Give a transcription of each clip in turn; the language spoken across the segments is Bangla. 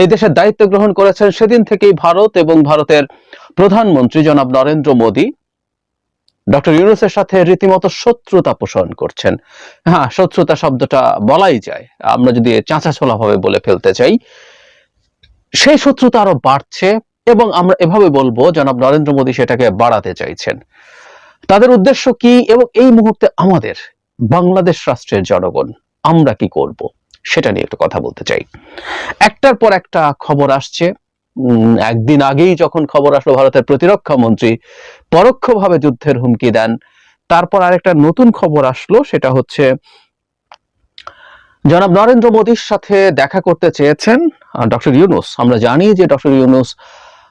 এই দেশের দায়িত্ব গ্রহণ করেছেন সেদিন থেকেই ভারত এবং ভারতের প্রধানমন্ত্রী জনাব নরেন্দ্র মোদী। ডক্টর ইউনুসের সাথে রীতিমতো শত্রুতা পোষণ করছেন। হ্যাঁ শত্রুতা শব্দটা বলাই যায়। আমরা যদি চাঁচাছোলা ভাবে বলে ফেলতে চাই, সেই শত্রুতা আরও বাড়ছে এবং আমরা এভাবে বলব, জনাব নরেন্দ্র মোদী সেটাকে বাড়াতে চাইছেন। তাদের উদ্দেশ্য কি এবং এই মুহূর্তে আমাদের বাংলাদেশ রাষ্ট্রের জনগণ, আমরা কি করব? সেটা নিয়ে একটু কথা বলতে চাই। একটার পর একটা খবর আসছে। একদিন আগেই যখন খবর আসলো ভারতের প্রতিরক্ষা মন্ত্রী পরোক্ষভাবে যুদ্ধের হুমকি দেন, তারপর আরেকটা নতুন খবর আসলো, সেটা হচ্ছে জনাব নরেন্দ্র মোদীর সাথে দেখা করতে চেয়েছেন ডক্টর ইউনুস। আমরা জানি যে ডক্টর ইউনুস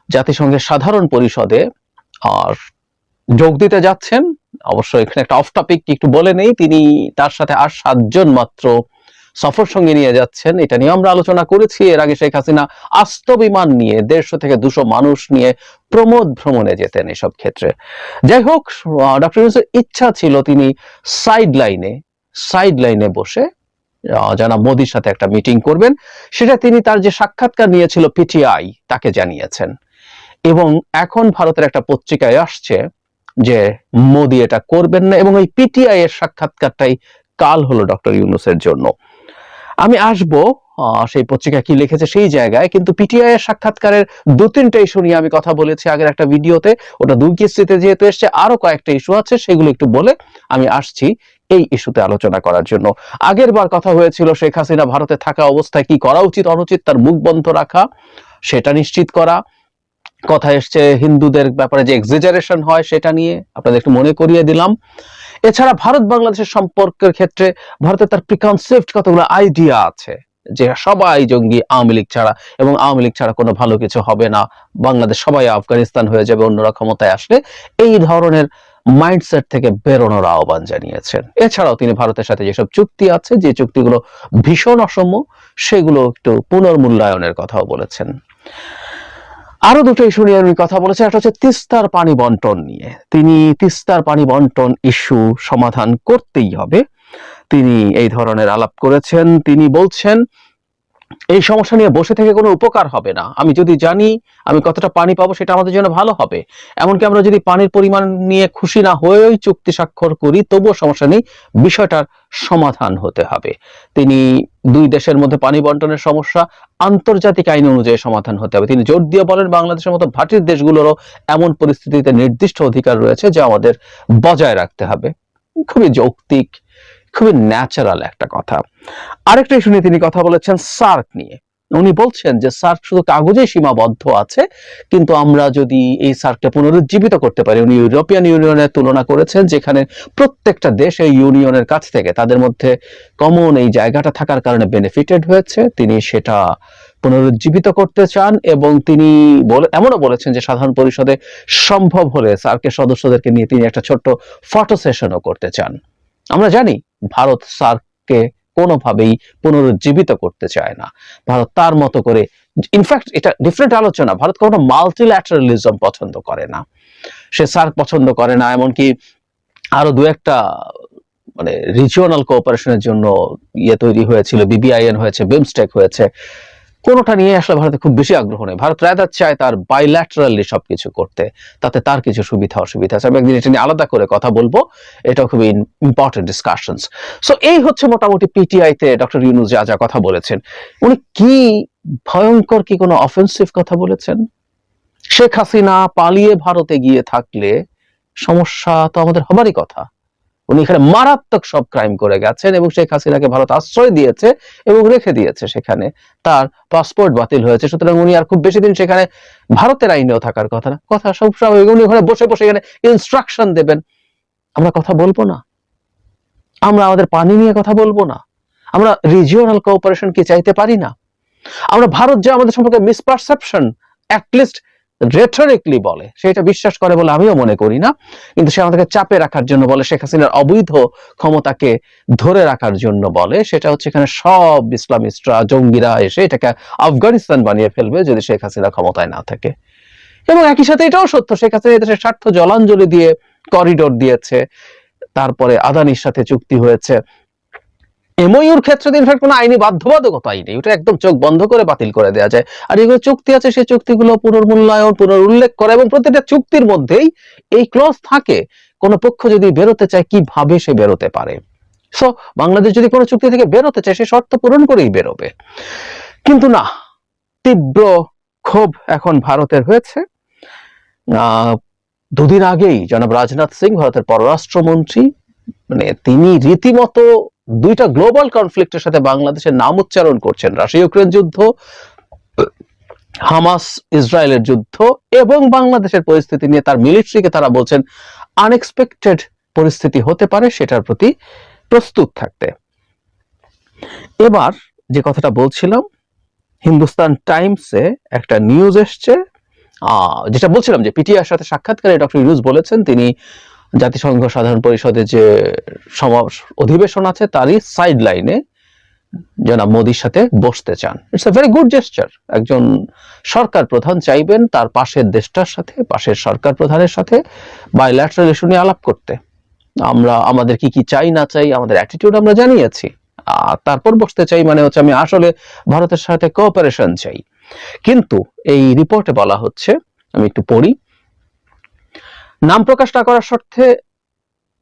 জাতিসংঘের সাধারণ পরিষদে, আর যোগ দিতে যাচ্ছেন। অবশ্য এখানে একটা অফ টপিক একটু বলে নেই, তিনি তার সাথে আর সাতজন মাত্র সফর সঙ্গে নিয়ে যাচ্ছেন। এটা নিয়ে আমরা আলোচনা করেছি। এর আগে শেখ হাসিনা আস্ত বিমান নিয়ে দেড়শো থেকে দুশো মানুষ নিয়ে প্রমোদ ভ্রমণে যেতেন এসব ক্ষেত্রে। যাই হোক ডক্টর ইউনুসের ইচ্ছা ছিল তিনি সাইড লাইনে সাইড লাইনে বসে জনাব মোদির সাথে একটা মিটিং করবেন। সেটা তিনি তার যে সাক্ষাৎকার নিয়েছিল পিটিআই তাকে জানিয়েছেন। এবং এখন ভারতের একটা পত্রিকায় আসছে যে মোদি এটা করবেন না। এবং এই পিটিআই এর সাক্ষাৎকারটাই কাল হলো ডক্টর ইউনুসের জন্য। আমি আসব সেই পত্রিকা কি লিখেছে সেই জায়গায়, কিন্তু পিটিআই এর সাক্ষাৎকারের দু তিনটা ইস্যু নিয়ে আমি কথা বলেছি আগের একটা ভিডিওতে, ওটা দুই কিস্তিতে যেহেতু এসছে, আরও কয়েকটা ইস্যু আছে, সেগুলো একটু বলে আমি আসছি এই ইস্যুতে আলোচনা করার জন্য। আগের বার কথা হয়েছিল, শেখ হাসিনা ভারতে থাকা অবস্থায় কি করা উচিত, অনুচিত তার মুখ বন্ধ রাখা, সেটা নিশ্চিত করা। কথা এসছে, হিন্দুদের ব্যাপারে যে এক্সিজারেশন হয়, সেটা নিয়ে আপনাদের একটু মনে করিয়ে দিলাম। এছাড়া ভারত বাংলাদেশের সম্পর্কের ক্ষেত্রে ভারতের তার প্রিকনসেপ্ট কতগুলো আইডিয়া আছে? যে সবাই জঙ্গি আওয়ামী লীগ ছাড়া এবং আওয়ামী লীগ ছাড়া কোনো ভালো কিছু হবে না। বাংলাদেশ সবাই আফগানিস্তান হয়ে যাবে, অন্যরা ক্ষমতায় আসলে। এই ধরনের মাইন্ডসেট থেকে বেরোনোর আহ্বান জানিয়েছেন। এছাড়াও তিনি ভারতের সাথে যেসব চুক্তি আছে, যে চুক্তিগুলো ভীষণ অসম্য সেগুলো একটু পুনর্মূল্যায়নের কথাও বলেছেন। আরও দুটো ইস্যু নিয়ে আমি কথা বলেছি একটা হচ্ছে তিস্তার পানি বন্টন নিয়ে। তিনি তিস্তার পানি বন্টন ইস্যু সমাধান করতেই হবে। তিনি এই ধরনের আলাপ করেছেন। তিনি বলছেন এই সমস্যা নিয়ে বসে থেকে কোনো উপকার হবে না। আমি যদি জানি আমি কতটা পানি পাবো সেটা আমাদের জন্য ভালো হবে। এমনকি আমরা যদি পানির পরিমাণ নিয়ে খুশি না হয়েই চুক্তি স্বাক্ষর করি, তবুও সমস্যা নেই, বিষয়টার সমাধান হতে হবে। তিনি দুই দেশের মধ্যে পানি বন্টনের সমস্যা, আন্তর্জাতিক আইন অনুযায়ী সমাধান হতে হবে। তিনি জোর দিয়ে বলেন, বাংলাদেশের মতো ভাটির দেশগুলোরও এমন পরিস্থিতিতে নির্দিষ্ট অধিকার রয়েছে যা আমাদের বজায় রাখতে হবে। খুবই যৌক্তিক খুবই ন্যাচারাল একটা কথা। আরেকটা ইস্যু তিনি কথা বলেছেন সার্ক নিয়ে। উনি বলছেন যে সার্ক শুধু কাগজে সীমাবদ্ধ আছে, কিন্তু আমরা যদি এই সার্কটা পুনরুজ্জীবিত করতে পারি, উনি ইউরোপিয়ান ইউনিয়নের তুলনা করেছেন যেখানে প্রত্যেকটা দেশ এই ইউনিয়নের কাছ থেকে তাদের মধ্যে কমন এই জায়গাটা থাকার কারণে বেনিফিটেড হয়েছে। তিনি সেটা পুনরুজ্জীবিত করতে চান এবং তিনি বলে এমনও বলেছেন যে সাধারণ পরিষদে সম্ভব হলে সার্কের সদস্যদেরকে নিয়ে তিনি একটা ছোট্ট ফটো সেশনও করতে চান। আমরা জানি ভারত সার্ককে কোনোভাবেই পুনরুজ্জীবিত করতে চায় না। ভারত তার মতো করে ইনফ্যাক্ট এটা ডিফারেন্ট আলোচনা। ভারত কখনো মাল্টিল্যাটারালিজম পছন্দ করে না। সে সার্ক পছন্দ করে না, এমনকি আরও দু একটা মানে রিজিওনাল কোঅপারেশনের জন্য ইয়ে তৈরি হয়েছিল বিবিআইএন হয়েছে বিমস্টেক হয়েছে। কোনোটা নিয়ে আসলে ভারতে খুব বেশি আগ্রহ নেই। ভারত রাদার চায় তার বাইল্যাটারালি সবকিছু করতে, তাতে তার কিছু সুবিধা অসুবিধা আছে। আমি একদিন এটা নিয়ে আলাদা করে কথা বলব। এটাও খুবই ইম্পর্টেন্ট ডিসকাশনস সো এই হচ্ছে মোটামুটি পিটিআইতে ডক্টর ইউনুস যা যা কথা বলেছেন। উনি কি ভয়ঙ্কর কি কোনো অফেন্সিভ কথা বলেছেন? শেখ হাসিনা পালিয়ে ভারতে গিয়ে থাকলে সমস্যা তো আমাদের হবারই কথা। উনি এখানে মারাত্মক সব ক্রাইম করে গেছেন এবং শেখ হাসিনাকে ভারত আশ্রয় দিয়েছে এবং রেখে দিয়েছে সেখানে। তার পাসপোর্ট বাতিল হয়েছে। সুতরাং উনি আর খুব বেশি দিন সেখানে ভারতের আইনেও থাকার কথা না। কথা সব স্বাভাবিক উনি ওখানে বসে বসে এখানে ইনস্ট্রাকশন দেবেন। আমরা কথা বলব না। আমরা আমাদের পানি নিয়ে কথা বলব না। আমরা রিজিওনাল কোঅপারেশন কি চাইতে পারি না? আমরা ভারত যে আমাদের সম্পর্কে মিসপারসেপশন অ্যাটলিস্ট রেটরিকলি বলে। সেটা বিশ্বাস করে বলে আমিও মনে করি না। কিন্তু সে আমাদেরকে চাপে রাখার জন্য বলে, শেখ হাসিনার অবৈধ ক্ষমতাকে ধরে রাখার জন্য বলে। সেটা হচ্ছে এখানে সব ইসলামিস্টরা, জঙ্গিরা এসে এটাকে আফগানিস্তান বানিয়ে ফেলবে যদি শেখ হাসিনা ক্ষমতায় না থাকে। এবং একই সাথে এটাও সত্য, শেখ হাসিনা এদেশের স্বার্থ জলাঞ্জলি দিয়ে করিডোর দিয়েছে। তারপরে আদানির সাথে চুক্তি হয়েছে। এমওইউর ক্ষেত্রে ইনফ্যাক্ট কোনো আইনি বাধ্যবাধকতা আইনি, ওটা একদম চোখ বন্ধ করে বাতিল করে দেওয়া যায়। আর এগুলো চুক্তি আছে, সেই চুক্তিগুলো পুনর্মূল্যায়ন, পুনরুল্লেখ করা এবং প্রত্যেকটা চুক্তির মধ্যেই এই ক্লজ থাকে, কোন পক্ষ যদি বেরোতে চায়, কীভাবে সে বেরোতে পারে? সো বাংলাদেশ যদি কোনো চুক্তি থেকে বেরোতে চায়, সে শর্ত পূরণ করেই বেরোবে। কিন্তু না, তীব্র ক্ষোভ এখন ভারতের হয়েছে। দুদিন আগেই জনাব রাজনাথ সিং, ভারতের পররাষ্ট্রমন্ত্রী মানে তিনি রীতিমতো দুইটা গ্লোবাল কনফ্লিক্টের সাথে বাংলাদেশের নাম উচ্চারণ করছেন রাশিয়া ইউক্রেন যুদ্ধ, হামাস ইসরায়েলের যুদ্ধ এবং বাংলাদেশের পরিস্থিতি নিয়ে তার মিলিটারিকে তারা বলছেন আনএক্সপেক্টেড পরিস্থিতি হতে পারে সেটার প্রতি প্রস্তুত থাকতে। এবার যে কথাটা বলছিলাম, হিন্দুস্তান টাইমসে একটা নিউজ এসছে যেটা বলছিলাম যে পিটিআর সাথে সাক্ষাৎকারে ডক্টর ইউনুস বলেছেন, তিনি জাতিসংঘ সাধারণ পরিষদে যে অধিবেশন আছে, তারই সাইড লাইনে জনাব মোদির সাথে বসতে চান। It's a very good gesture একজন সরকার প্রধান চাইবেন তার পাশের দেশটার সাথে, পাশের সরকার প্রধানের সাথে বাইল্যাটারাল ইস্যু নিয়ে আলাপ করতে। আমরা, আমাদের কি কি চাই, না চাই, আমাদের অ্যাটিটিউড আমরা জানিয়েছি। আর তারপর বসতে চাই মানে হচ্ছে আমি আসলে ভারতের সাথে কোঅপারেশন চাই। কিন্তু এই রিপোর্টে বলা হচ্ছে, আমি একটু পড়ি নাম প্রকাশ না করার স্বার্থে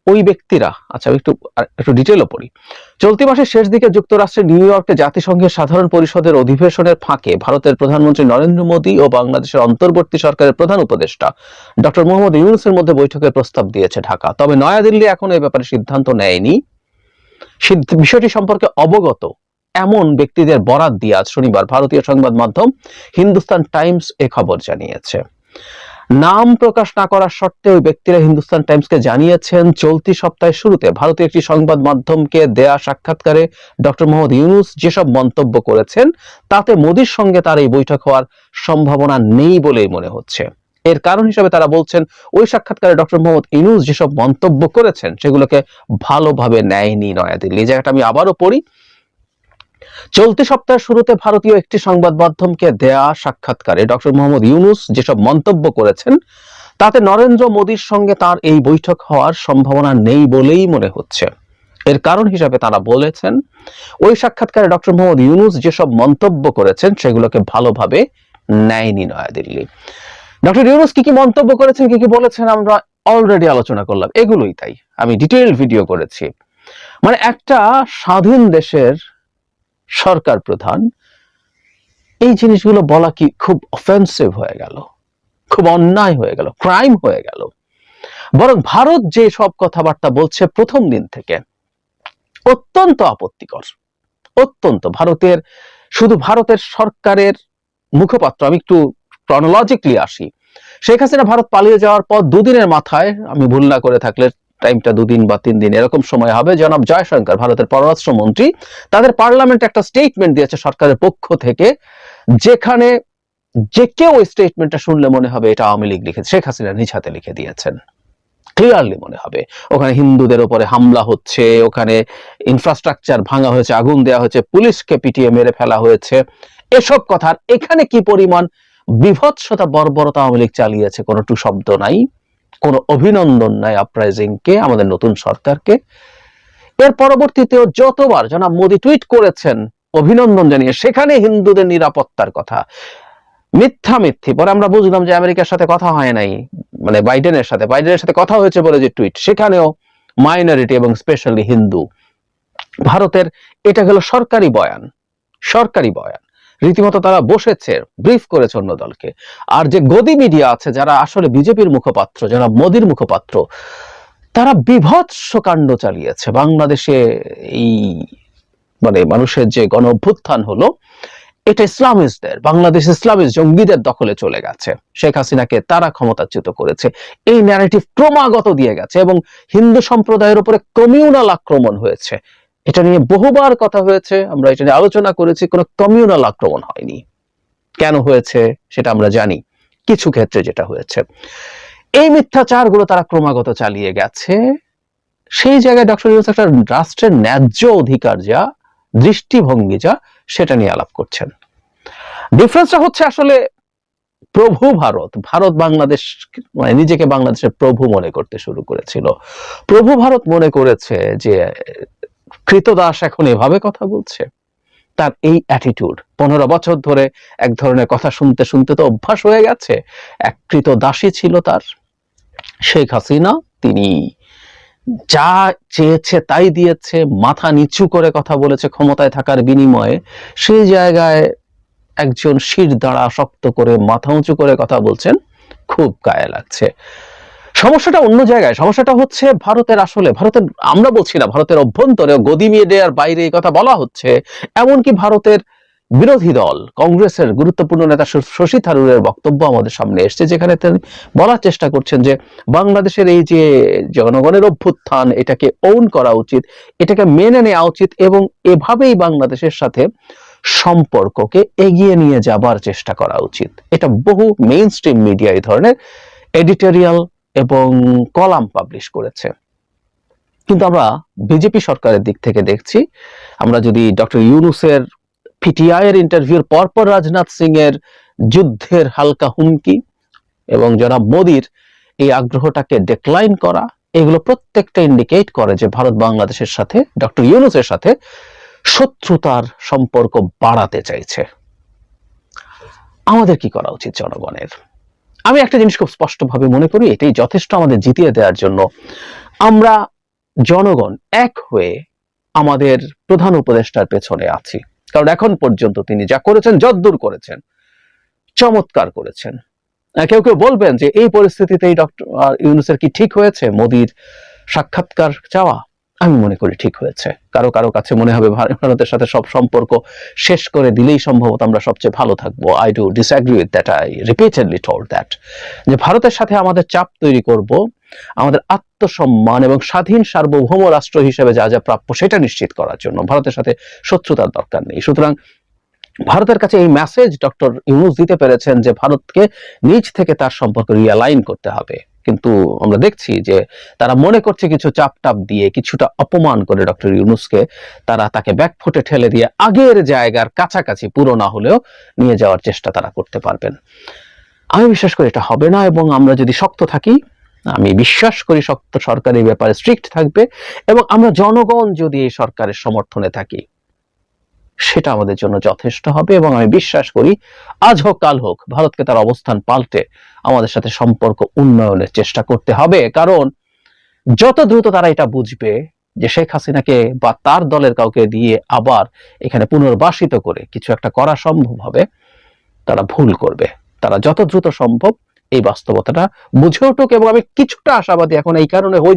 ওই ব্যক্তিরা আচ্ছা একটু একটু ডিটেলও পড়ি। চলতি মাসের শেষ দিকে যুক্তরাষ্ট্রের নিউ ইয়র্কে জাতিসংঘের সাধারণ পরিষদের অধিবেশনের ফাঁকে ভারতের প্রধানমন্ত্রী নরেন্দ্র মোদী ও বাংলাদেশের অন্তর্বর্তী সরকারের প্রধান উপদেষ্টা ডক্টর মোহাম্মদ ইউনুসের মধ্যে বৈঠকের প্রস্তাব দিয়েছে ঢাকা। তবে নয়াদিল্লি এখনও এই ব্যাপারে সিদ্ধান্ত নেয়নি। বিষয়টি সম্পর্কে অবগত এমন ব্যক্তিদের বরাত দিয়ে আজ শনিবার ভারতীয় সংবাদ মাধ্যম হিন্দুস্তান টাইমস এ খবর জানিয়েছে। নাম প্রকাশ না করার শর্তে ওই ব্যক্তিরা হিন্দুস্তান টাইমসকে জানিয়েছেন, চলতি সপ্তাহের শুরুতে ভারতীয় একটি সংবাদ মাধ্যমকে দেয়া সাক্ষাৎকারে ডক্টর মোহাম্মদ ইউনুস যেসব মন্তব্য করেছেন, তাতে মোদির সঙ্গে তার এই বৈঠক হওয়ার সম্ভাবনা নেই বলেই মনে হচ্ছে। এর কারণ হিসেবে তারা বলছেন, ওই সাক্ষাৎকারে ডক্টর মোহাম্মদ ইউনুস যেসব মন্তব্য করেছেন, সেগুলোকে ভালোভাবে নেয়নি নয়াদিল্লি। জায়গাটা আমি আবারও পড়ি চলতি সপ্তাহের শুরুতে ভারতীয় একটি সংবাদ মাধ্যমকে দেয়া সাক্ষাৎকারে ডক্টর মোহাম্মদ ইউনুস যেসব মন্তব্য করেছেন, তাতে নরেন্দ্র মোদীর সঙ্গে তার এই বৈঠক হওয়ার সম্ভাবনা নেই বলেই মনে হচ্ছে। এর কারণ হিসাবে তারা বলেছেন, ওই সাক্ষাৎকারে ডক্টর মোহাম্মদ ইউনুস যেসব মন্তব্য করেছেন, সেগুলোকে ভালোভাবে নেয়নি নয়াদিল্লি। ডক্টর ইউনুস কি কি মন্তব্য করেছেন, কি কি বলেছেন, আমরা অলরেডি আলোচনা করলাম। এগুলোই তাই। আমি ডিটেইল ভিডিও করেছি। মানে একটা স্বাধীন দেশের সরকার প্রধান, এই জিনিসগুলো বলা কি খুব অফেন্সিভ হয়ে গেল, খুব অন্যায় হয়ে গেল ক্রাইম হয়ে গেল। বরং ভারত যে সব কথাবার্তা বলছে প্রথম দিন থেকে, অত্যন্ত আপত্তিকর, অত্যন্ত। ভারতের, শুধু ভারতের সরকারের মুখপাত্র, আমি একটু ক্রনোলজিক্যালি আসি। শেখ হাসিনা ভারত পালিয়ে যাওয়ার পর দুদিনের মাথায়, আমি ভুল না করে থাকলে টাইমটা দুদিন বা তিন দিন এরকম সময় হবে। জনাব জয়শঙ্কর, ভারতের পররাষ্ট্রমন্ত্রী তাদের পার্লামেন্টে একটা স্টেটমেন্ট দিয়েছে সরকারের পক্ষ থেকে, যেখানে যে কেউ ওই স্টেটমেন্টটা শুনলে মনে হবে এটা আওয়ামী লীগ লিখেছে, শেখ হাসিনা নিজ হাতে লিখে দিয়েছেন। ক্লিয়ারলি মনে হবে। ওখানে হিন্দুদের উপরে হামলা হচ্ছে, ওখানে ইনফ্রাস্ট্রাকচার ভাঙা হয়েছে, আগুন দেওয়া হয়েছে, পুলিশকে পিটিয়ে মেরে ফেলা হয়েছে। এসব কথার এখানে কি পরিমাণ বিভৎসতা, বর্বরতা আওয়ামী লীগ চালিয়েছে কোনো টু শব্দ নাই। কোনো অভিনন্দন নাই কে আমাদের নতুন সরকারকে। এর পরবর্তীতেও যতবার জনাব মোদী টুইট করেছেন, অভিনন্দন জানিয়ে, সেখানে হিন্দুদের নিরাপত্তার কথা। মিথ্যা মিথ্যি, পরে আমরা বুঝলাম যে আমেরিকার সাথে কথা হয় নাই মানে বাইডেনের সাথে। বাইডেনের সাথে কথা হয়েছে বলে যে টুইট, সেখানেও মাইনরিটি এবং স্পেশালি হিন্দু। ভারতের, এটা গেল সরকারি বয়ান সরকারি বয়ান। রীতিমতো তারা বসেছে, ব্রিফ করেছে অন্য দলকে। আর যে গদি মিডিয়া আছে, যারা আসলে বিজেপির মুখপাত্র যারা মোদির মুখপাত্র, তারা বিভৎস কাণ্ড চালিয়েছে। বাংলাদেশে এই মানে মানুষের যে গণ অভ্যুত্থান হলো, এটা ইসলামিস্টদের, বাংলাদেশ ইসলামিস্ট জঙ্গিদের দখলে চলে গেছে। শেখ হাসিনাকে তারা ক্ষমতাচ্যুত করেছে। এই ন্যারেটিভ ক্রমাগত দিয়ে গেছে এবং হিন্দু সম্প্রদায়ের উপরে কমিউনাল আক্রমণ হয়েছে। এটা নিয়ে বহুবার কথা হয়েছে, আমরা এটা নিয়ে আলোচনা করেছি, কোনো কমিউনাল আক্রমণ হয়নি। কেন হয়েছে সেটা আমরা জানি। কিছু ক্ষেত্রে যেটা হয়েছে। এই মিথ্যাচারগুলো তারা ক্রমাগত চালিয়ে গেছে। সেই জায়গায় ডক্টর একটা রাষ্ট্রের ন্যায্য অধিকার যা, দৃষ্টিভঙ্গি যা, সেটা নিয়ে আলাপ করছেন। ডিফারেন্সটা হচ্ছে আসলে প্রভু ভারত। ভারত বাংলাদেশ মানে নিজেকে বাংলাদেশের প্রভু মনে করতে শুরু করেছিল। প্রভু ভারত মনে করেছে যে কৃতদাস এখন এভাবে কথা বলছে। তার এই অ্যাটিটিউড পনেরো বছর ধরে এক ধরনের কথা শুনতে শুনতে তো অভ্যাস হয়ে গেছে। এক কৃতদাসী ছিল তার, শেখ হাসিনা, তিনি যা চেয়েছে তাই দিয়েছে, মাথা নিচু করে কথা বলেছে ক্ষমতায় থাকার বিনিময়ে। সেই জায়গায় একজন শির দাঁড়া শক্ত করে, মাথা উঁচু করে কথা বলছেন, খুব গায়ে লাগছে। সমস্যাটা অন্য জায়গায়। সমস্যাটা হচ্ছে ভারতের আসলে, ভারতের, আমরা বলছি না, ভারতের অভ্যন্তরে গদি মিডিয়ার বাইরে এই কথা বলা হচ্ছে, এমনকি ভারতের বিরোধী দল, কংগ্রেসের গুরুত্বপূর্ণ নেতা শশী থারুরের বক্তব্য আমাদের সামনে এসছে, যেখানে তিনি বলার চেষ্টা করছেন যে বাংলাদেশের এই যে জনগণের অভ্যুত্থান, এটাকে ওন করা উচিত, এটাকে মেনে নেওয়া উচিত এবং এভাবেই বাংলাদেশের সাথে সম্পর্ককে এগিয়ে নিয়ে যাবার চেষ্টা করা উচিত। এটা বহু মেইন স্ট্রিম মিডিয়া এই ধরনের এডিটোরিয়াল এবং কলাম পাবলিশ করেছে। কিন্তু আমরা বিজেপি সরকারের দিক থেকে দেখছি, আমরা যদি ডক্টর ইউনুসের পিটিআই এর ইন্টারভিউর পরপর রাজনাথ সিং এর যুদ্ধের হালকা হুমকি এবং জনাব মোদির এই আগ্রহটাকে ডেক্লাইন করা, এগুলো প্রত্যেকটা ইন্ডিকেট করে যে ভারত বাংলাদেশের সাথে, ডক্টর ইউনুসের সাথে শত্রুতার সম্পর্ক বাড়াতে চাইছে। আমাদের কি করা উচিত জনগণের? আমি একটা জিনিস খুব স্পষ্টভাবে মনে করি, এটাই যথেষ্ট আমাদের জিতিয়ে দেওয়ার জন্য। আমরা জনগণ এক হয়ে আমাদের প্রধান উপদেষ্টার পেছনে আছি। কারণ এখন পর্যন্ত তিনি যা করেছেন যদ্দূর করেছেন, চমৎকার করেছেন। কেউ কেউ বলবেন যে এই পরিস্থিতিতেই ডক্টর ইউনুসের কি ঠিক হয়েছে? মোদির সাক্ষাৎকার চাওয়া? আমি মনে করি ঠিক হয়েছে। কারও কারও কাছে মনে হবে ভারতের সাথে সব সম্পর্ক শেষ করে দিলেই সম্ভবত আমরা সবচেয়ে ভালো থাকব। I do disagree with that I repeatedly told that যে ভারতের সাথে আমাদের চাপ তৈরি করব, আমাদের আত্মসম্মান এবং স্বাধীন সার্বভৌম রাষ্ট্র হিসেবে যা যা প্রাপ্য সেটা নিশ্চিত করার জন্য। ভারতের সাথে শত্রুতার দরকার নেই। সুতরাং ভারতের কাছে এই মেসেজ ডক্টর ইউনুস দিতে পেরেছেন যে ভারতকে নিজ থেকে তার সম্পর্ক রিয়ালাইন করতে হবে। কিন্তু আমরা দেখছি যে তারা মনে করছে কিছু চাপ টাপ দিয়ে কিছুটা অপমান করে ডক্টর ইউনুসকে। তারা তাকে ব্যাকফুটে ঠেলে দিয়ে আগের জায়গার কাছাকাছি পুরো না হলেও নিয়ে যাওয়ার চেষ্টা তারা করতে পারবেন। আমি বিশ্বাস করি এটা হবে না এবং আমরা যদি শক্ত থাকি, আমি বিশ্বাস করি শক্ত সরকার এই ব্যাপারে স্ট্রিক্ট থাকবে এবং আমরা জনগণ যদি এই সরকারের সমর্থনে থাকি সেটা আমাদের জন্য যথেষ্ট হবে এবং আমি বিশ্বাস করি আজ হোক, কাল হোক, ভারতকে তার অবস্থান পাল্টে আমাদের সাথে সম্পর্ক উন্নয়নের চেষ্টা করতে হবে। কারণ যত দ্রুত তারা এটা বুঝবে যে শেখ হাসিনাকে বা তার দলের কাউকে দিয়ে আবার এখানে পুনর্বাসিত করে কিছু একটা করা সম্ভব হবে, তারা ভুল করবে। তারা যত দ্রুত সম্ভব এই বাস্তবতাটা বুঝে উঠুক এবং আমি কিছুটা আশাবাদী এখন এই কারণে হই